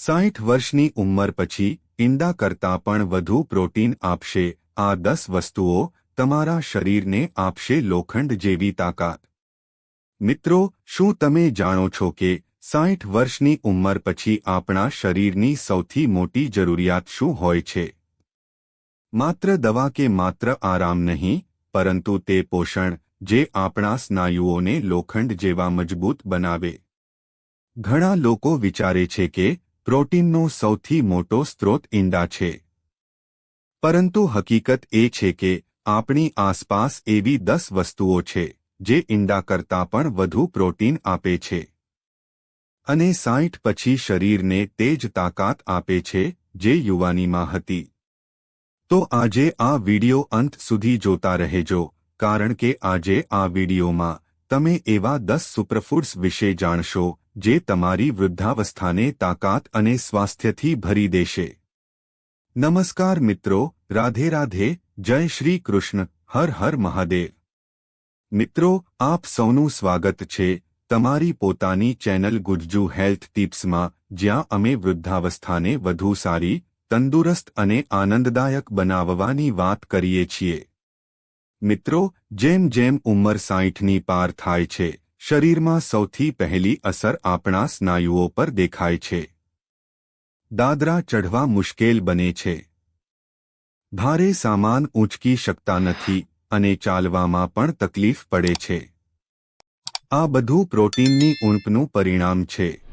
સાઠ વર્ષની ઉંમર પછી ઈંડા કરતાં પણ વધુ પ્રોટીન આપશે. આ દસ વસ્તુઓ તમારા શરીરને આપશે લોખંડ જેવી તાકાત. મિત્રો, શું તમે જાણો છો કે સાઠ વર્ષની ઉંમર પછી આપણા શરીરની સૌથી મોટી જરૂરિયાત શું હોય છે? માત્ર દવા કે માત્ર આરામ નહીં, પરંતુ તે પોષણ જે આપણા સ્નાયુઓને લોખંડ જેવા મજબૂત બનાવે. ઘણા લોકો વિચારે છે કે પ્રોટીનનો સૌથી મોટો સ્ત્રોત ઈંડા છે. પરંતુ હકીકત એ છે કે આપણી આસપાસ એવી દસ વસ્તુઓ છે, જે ઈંડા કરતાં પણ વધુ પ્રોટીન આપે છે. અને સાઠ પછી શરીરને તે જ તાકાત આપે છે, જે યુવાનીમાં હતી. તો આજે આ વિડિયો અંત સુધી જોતા રહેજો, કારણ કે આજે આ વિડિયોમાં તમે એવા દસ સુપરફૂડ્સ વિશે જાણશો જે તમારી વૃદ્ધાવસ્થાને તાકાત અને સ્વાસ્થ્યથી ભરી દેશે. નમસ્કાર મિત્રો, રાધે રાધે, જય શ્રી કૃષ્ણ, હર હર મહાદેવ. મિત્રો, આપ સૌનું સ્વાગત છે તમારી પોતાની ચેનલ ગુજ્જુ હેલ્થ ટિપ્સમાં, જ્યાં અમે વૃદ્ધાવસ્થાને વધુ સારી, તંદુરસ્ત અને આનંદદાયક બનાવવાની વાત કરીએ છીએ. મિત્રો, જેમ જેમ ઉંમર સાઠની પાર થાય છે શરીરમાં સૌથી પહેલી અસર આપણા સ્નાયુઓ પર દેખાય છે. દાદરા ચઢવા મુશ્કેલ બને છે. ભારે સામાન ઊંચકી શકતા નથી અને ચાલવામાં પણ તકલીફ પડે છે. આ બધું પ્રોટીનની ઊંપનું પરિણામ છે.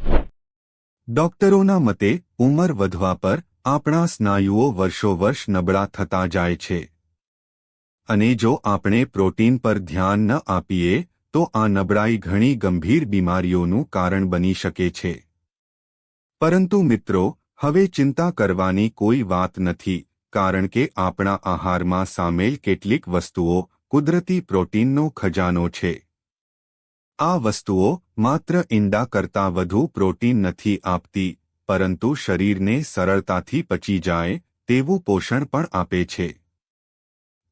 ડોક્ટરોના મતે, ઉંમર વધવા પર આપણા સ્નાયુઓ વર્ષોવર્ષ નબળા થતા જાય છે. અને જો આપણે પ્રોટીન પર ધ્યાન ન આપીએ તો આ નબળાઈ ઘણી ગંભીર બીમારીઓનું કારણ બની શકે છે. પરંતુ મિત્રો, હવે ચિંતા કરવાની કોઈ વાત નથી, કારણ કે આપણા આહારમાં સામેલ કેટલીક વસ્તુઓ કુદરતી પ્રોટીનનો ખજાનો છે. આ વસ્તુઓ માત્ર ઈંડા કરતાં વધુ પ્રોટીન નથી આપતી, પરંતુ શરીરને સરળતાથી પચી જાય તેવું પોષણ પણ આપે છે.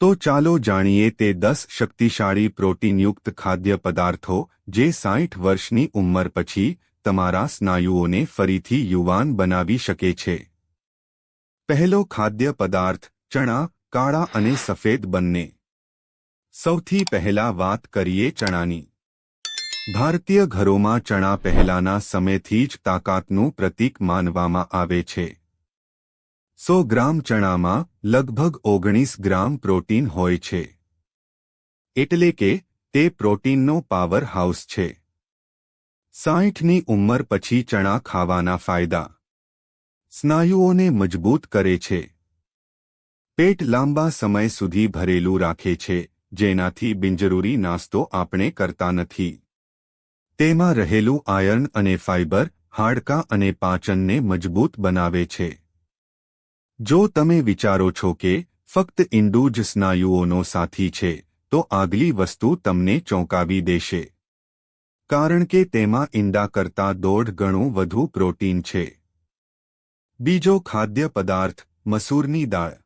તો ચાલો જાણીએ તે દસ શક્તિશાળી પ્રોટીનયુક્ત ખાદ્ય પદાર્થો જે સાઠ વર્ષની ઉંમર પછી તમારા સ્નાયુઓને ફરીથી યુવાન બનાવી શકે છે. પહેલો ખાદ્ય પદાર્થ ચણા, કાળા અને સફેદ બંને. સૌથી પહેલા વાત કરીએ ચણાની. ભારતીય ઘરોમાં ચણા પહેલાના સમયથી જ તાકાતનું પ્રતીક માનવામાં આવે છે. સો ગ્રામ ચણામાં લગભગ ઓગણીસ ગ્રામ પ્રોટીન હોય છે. એટલે કે, તે પ્રોટીનનો પાવર હાઉસ છે. સાઠની ઉંમર પછી ચણા ખાવાના ફાયદા. સ્નાયુઓને મજબૂત કરે છે. પેટ લાંબા સમય સુધી ભરેલું રાખે છે, જેનાથી બિનજરૂરી નાસ્તો આપણે કરતા નથી. તેમાં રહેલું આયર્ન અને ફાઇબર હાડકાં અને પાચનને મજબૂત બનાવે છે. જો તમે વિચારો છો કે ફક્ત જ સ્નાયુઓનો સાથી છે, તો આગલી વસ્તુ તમને ચોંકાવી દેશે. કારણ કે તેમાં ઈંડા કરતાં દોઢ ગણું વધુ પ્રોટીન છે. બીજો ખાદ્ય પદાર્થ, મસૂરની દાળ.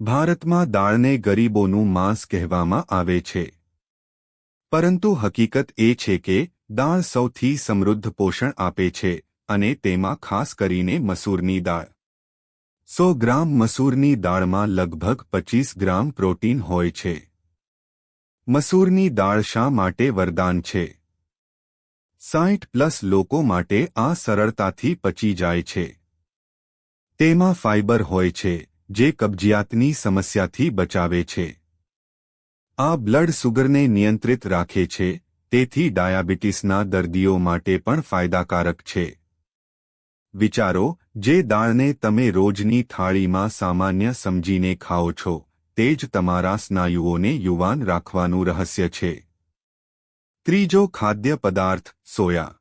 ભારતમાં દાળને ગરીબોનું માંસ કહેવામાં આવે છે. પરંતુ હકીકત એ છે કે દાળ સૌથી સમૃદ્ધ પોષણ આપે છે, અને તેમાં ખાસ કરીને મસૂરની દાળ. સો ગ્રામ મસૂરની દાળમાં લગભગ પચીસ ગ્રામ પ્રોટીન હોય છે. મસૂરની દાળ શા માટે વરદાન છે? સાઠ પ્લસ લોકો માટે આ સરળતાથી પચી જાય છે. તેમાં ફાઇબર હોય છે, જે કબજિયાતની સમસ્યાથી બચાવે છે. આ બ્લડ સુગરને નિયંત્રિત રાખે છે, તેથી ડાયાબિટીસના દર્દીઓ માટે પણ ફાયદાકારક છે. વિચારો જે દાળને તમે રોજની થાળીમાં સામાન્ય સમજીને ખાઓ છો, તે જ તમારા સ્નાયુઓને યુવાન રાખવાનું રહસ્ય છે. ત્રીજો ખાદ્ય પદાર્થ, સોયા.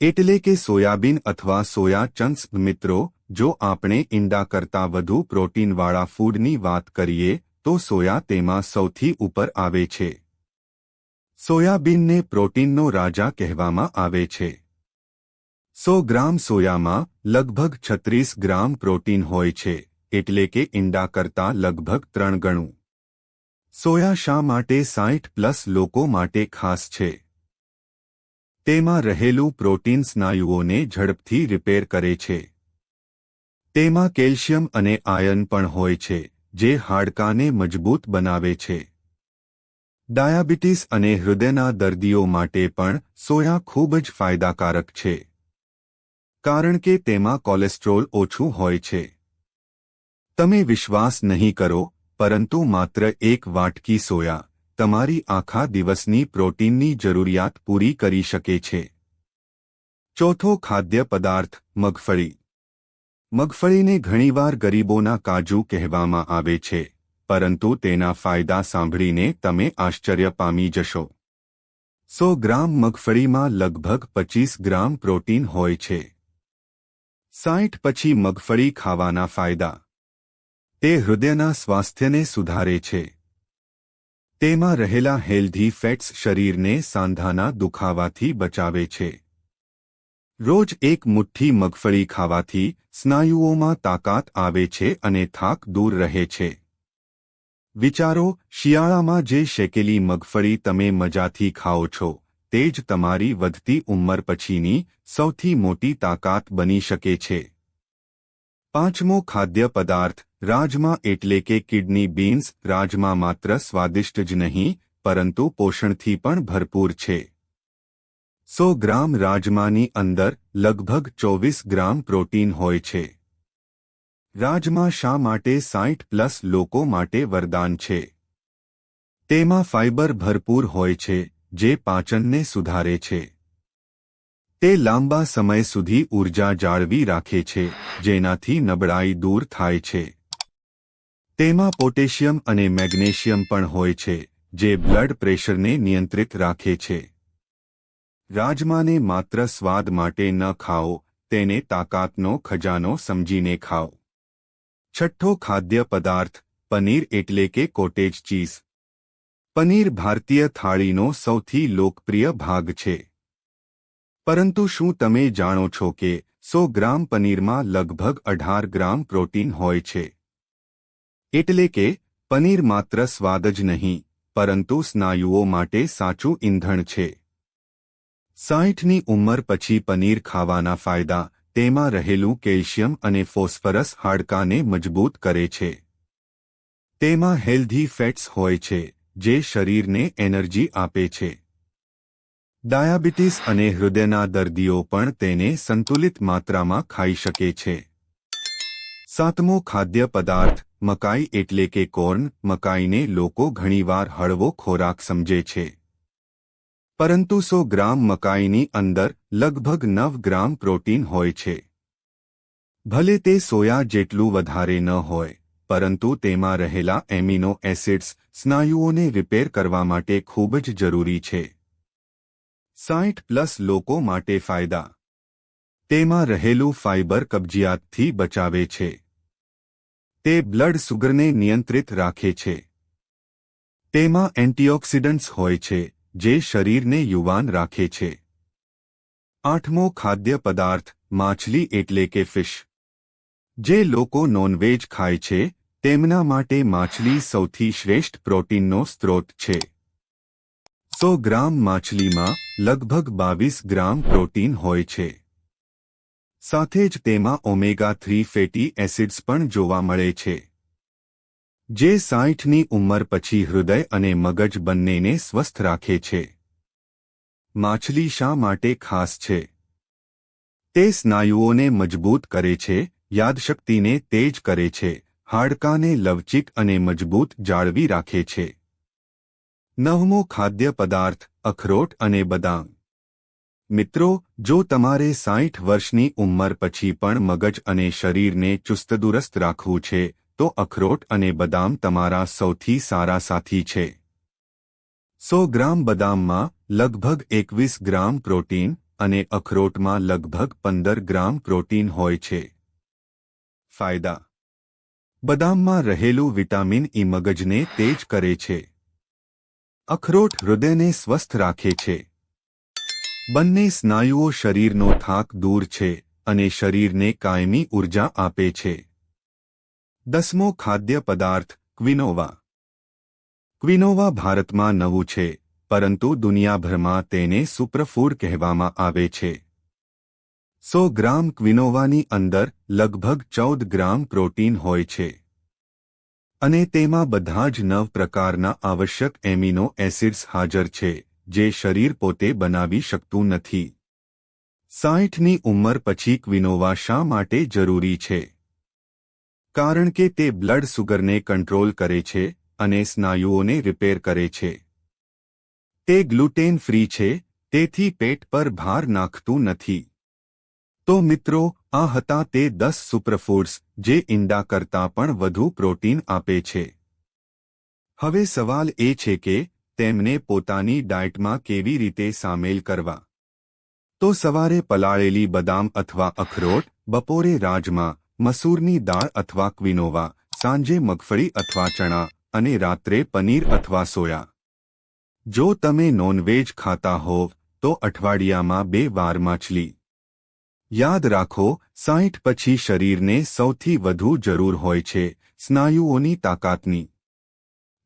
એટલે કે સોયાબીન અથવા સોયા ચંક્સ, મિત્રો, જો આપણે ઈંડા કરતાં વધુ પ્રોટીનવાળા ફૂડની વાત કરીએ, તો સોયા તેમાં સૌથી ઉપર આવે છે. સોયાબીનને પ્રોટીનનો રાજા કહેવામાં આવે છે. સો ગ્રામ સોયામાં લગભગ છત્રીસ ગ્રામ પ્રોટીન હોય છે, એટલે કે ઈંડા કરતાં લગભગ ત્રણ ગણું. સોયા શા માટે સાઠ પ્લસ લોકો માટે ખાસ છે? તેમાં રહેલું પ્રોટીન સ્નાયુઓને ઝડપથી રિપેર કરે છે. તેમાં કેલ્શિયમ અને આયર્ન પણ હોય છે, જે હાડકાને મજબૂત બનાવે છે. ડાયાબિટીસ અને હૃદયના દર્દીઓ માટે પણ સોયા ખૂબ જ ફાયદાકારક છે. કારણ કે તેમાં કોલેસ્ટ્રોલ ઓછું હોય છે. તમે વિશ્વાસ નહીં કરો, પરંતુ માત્ર એક વાટકી સોયા, તમારી આખા દિવસની પ્રોટીનની જરૂરિયાત પૂરી કરી શકે છે. ચોથો ખાદ્ય પદાર્થ, મગફળી. મગફળીને ઘણીવાર ગરીબોના કાજુ કહેવામાં આવે છે, પરંતુ તેના ફાયદા સાંભળીને તમે આશ્ચર્ય પામી જશો. સો ગ્રામ મગફળીમાં લગભગ પચીસ ગ્રામ પ્રોટીન હોય છે. સાઠ પછી મગફળી ખાવાના ફાયદા. તે હૃદયના સ્વાસ્થ્યને સુધારે છે. તેમાં રહેલા હેલ્ધી ફેટ્સ શરીરને સાંધાના દુખાવાથી બચાવે છે. રોજ એક મુઠ્ઠી મગફળી ખાવાથી સ્નાયુઓમાં તાકાત આવે છે અને થાક દૂર રહે છે. વિચારો, શિયાળામાં જે શેકેલી મગફળી તમે મજાથી ખાઓ છો. તે જ તમારી વધતી ઉંમર પછીની સૌથી મોટી તાકાત બની શકે છે. પાંચમો ખાદ્ય પદાર્થ, રાજમા એટલે કે કિડની બીન્સ, રાજમા માત્ર સ્વાદિષ્ટ જ નહીં, પરંતુ પોષણથી પણ ભરપૂર છે. સો ગ્રામ રાજમાની અંદર લગભગ ચોવીસ ગ્રામ પ્રોટીન હોય છે. રાજમા શા માટે સાઠ પ્લસ લોકો માટે વરદાન છે? તેમાં ફાઇબર ભરપૂર હોય છે જે પાચનને સુધારે છે. તે લાંબા સમય સુધી ઊર્જા જાળવી રાખે છે, જેનાથી નબળાઈ દૂર થાય છે. તેમાં પોટેશિયમ અને મેગ્નેશિયમ પણ હોય છે, જે બ્લડ પ્રેશરને નિયંત્રિત રાખે છે. રાજમાને માત્ર સ્વાદ માટે ન ખાઓ, તેને તાકાતનો ખજાનો સમજીને ખાઓ. છઠ્ઠો ખાદ્ય પદાર્થ, પનીર એટલે કે કોટેજ ચીઝ. પનીર ભારતીય થાળીનો સૌથી લોકપ્રિય ભાગ છે. પરંતુ શું તમે જાણો છો કે સો ગ્રામ પનીરમાં લગભગ અઢાર ગ્રામ પ્રોટીન હોય છે? એટલે કે, પનીર માત્ર સ્વાદ જ નહીં, પરંતુ સ્નાયુઓ માટે સાચું ઈંધણ છે. સાઠની ઉંમર પછી પનીર ખાવાના ફાયદા તેમાં રહેલું કેલ્શિયમ અને ફોસ્ફરસ હાડકાને મજબૂત કરે છે. તેમાં હેલ્ધી ફેટ્સ હોય છે. જે શરીરને એનર્જી આપે છે. ડાયાબિટીસ અને હૃદયના દર્દીઓ પણ તેને સંતુલિત માત્રામાં ખાઈ શકે છે. સાતમો ખાદ્ય પદાર્થ, મકાઈ એટલે કે કોર્ન, મકાઈને લોકો ઘણીવાર હળવો ખોરાક સમજે છે. પરંતુ સો ગ્રામ મકાઈની અંદર લગભગ નવ ગ્રામ પ્રોટીન હોય છે. ભલે તે સોયા જેટલું વધારે ન હોય. પરંતુ તેમાં રહેલા એમિનો એસિડ્સ સ્નાયુઓને રિપેર કરવા માટે ખૂબ જ જરૂરી છે. સાઠ પ્લસ લોકો માટે ફાયદા. તેમાં રહેલું ફાઇબર કબજિયાતથી બચાવે છે. તે બ્લડ સુગરને નિયંત્રિત રાખે છે. તેમાં એન્ટીઓક્સિડન્ટ્સ હોય છે, જે શરીરને યુવાન રાખે છે. આઠમો ખાદ્ય પદાર્થ, માછલી એટલે કે ફિશ. જે લોકો નોનવેજ ખાય છે, તેમના માટે માછલી સૌથી શ્રેષ્ઠ પ્રોટીનનો સ્ત્રોત છે. સો ગ્રામ માછલીમાં લગભગ બાવીસ ગ્રામ પ્રોટીન હોય છે. સાથે જ તેમાં ઓમેગા થ્રી ફેટી એસિડ્સ પણ જોવા મળે છે. જે સાઠની ઉંમર પછી હૃદય અને મગજ બંનેને સ્વસ્થ રાખે છે. માછલી શા માટે ખાસ છે? તે સ્નાયુઓને મજબૂત કરે છે યાદશક્તિને તેજ કરે છે, હાડકાને લવચિક અને મજબૂત જાળવી રાખે છે. નવમો ખાદ્ય પદાર્થ, અખરોટ અને બદામ. મિત્રો, જો તમારે સાઠ વર્ષની ઉંમર પછી પણ મગજ અને શરીરને ચુસ્તદુરસ્ત રાખવું છે, તો અખરોટ અને બદામ તમારા સૌથી સારા સાથી છે. સો ગ્રામ બદામમાં લગભગ એકવીસ ગ્રામ પ્રોટીન અને અખરોટમાં લગભગ પંદર ગ્રામ પ્રોટીન હોય છે. ફાયદા. બદામમાં રહેલું વિટામિન ઈ મગજને તેજ કરે છે. અખરોટ હૃદયને સ્વસ્થ રાખે છે. બંને સ્નાયુઓ શરીરનો થાક દૂર છે અને શરીરને કાયમી ઊર્જા આપે છે. દસમો ખાદ્ય પદાર્થ ક્વિનોવા. ક્વિનોવા ભારતમાં નવું છે, પરંતુ દુનિયાભરમાં તેને સુપરફૂડ કહેવામાં આવે છે. સો ગ્રામ ક્વિનોવાની અંદર લગભગ ચૌદ ગ્રામ પ્રોટીન હોય છે. અને તેમાં બધા જ નવ પ્રકારના આવશ્યક એમિનો એસિડ્સ હાજર છે, જે શરીર પોતે બનાવી શકતું નથી. સાઠની ઉંમર પછી ક્વિનોવા શા માટે જરૂરી છે? કારણ કે તે બ્લડ સુગરને કંટ્રોલ કરે છે અને સ્નાયુઓને રિપેર કરે છે. તે ગ્લુટેન ફ્રી છે, તેથી પેટ પર ભાર નાખતું નથી. તો મિત્રો, આ હતા તે દસ સુપરફૂડ્સ જે ઈંડા કરતાં પણ વધુ પ્રોટીન આપે છે. હવે સવાલ એ છે કે, તેમને પોતાની ડાયટમાં કેવી રીતે સામેલ કરવા? તો સવારે પલાળેલી બદામ અથવા અખરોટ, બપોરે રાજમા, મસૂરની દાળ અથવા ક્વિનોવા, સાંજે મગફળી અથવા ચણા અને રાત્રે પનીર અથવા સોયા. જો તમે નોનવેજ ખાતા હોવ, તો અઠવાડિયામાં બે વાર માછલી. યાદ રાખો સાઠ પછી શરીરને સૌથી વધુ જરૂર હોય છે, સ્નાયુઓની તાકાતની.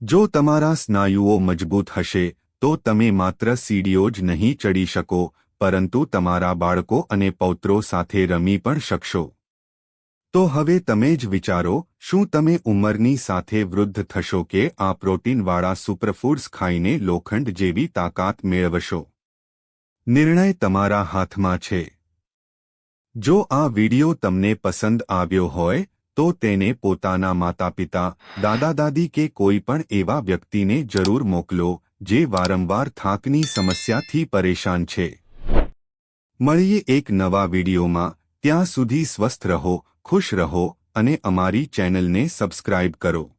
જો તમારા સ્નાયુઓ મજબૂત હશે, તો તમે માત્ર સીડીઓ જ નહીં ચડી શકો, પરંતુ તમારા બાળકો અને પૌત્રો સાથે રમી પણ શકશો. તો હવે તમે જ વિચારો, શું તમે ઉંમરની સાથે વૃદ્ધ થશો કે આ પ્રોટીનવાળા સુપરફૂડ્સ ખાઈને લોખંડ જેવી તાકાત મેળવશો? નિર્ણય તમારા હાથમાં છે. જો આ વિડિયો તમને પસંદ આવ્યો હોય, તો તેને પોતાના માતાપિતા દાદા દાદી કે કોઈ પણ એવા વ્યક્તિને જરૂર મોકલો, જે વારંવાર થાકની સમસ્યાથી પરેશાન છે. મળીએ એક નવા વિડિયોમાં. ત્યાં સુધી સ્વસ્થ રહો, ખુશ રહો અને અમારી ચેનલને સબસ્ક્રાઇબ કરો.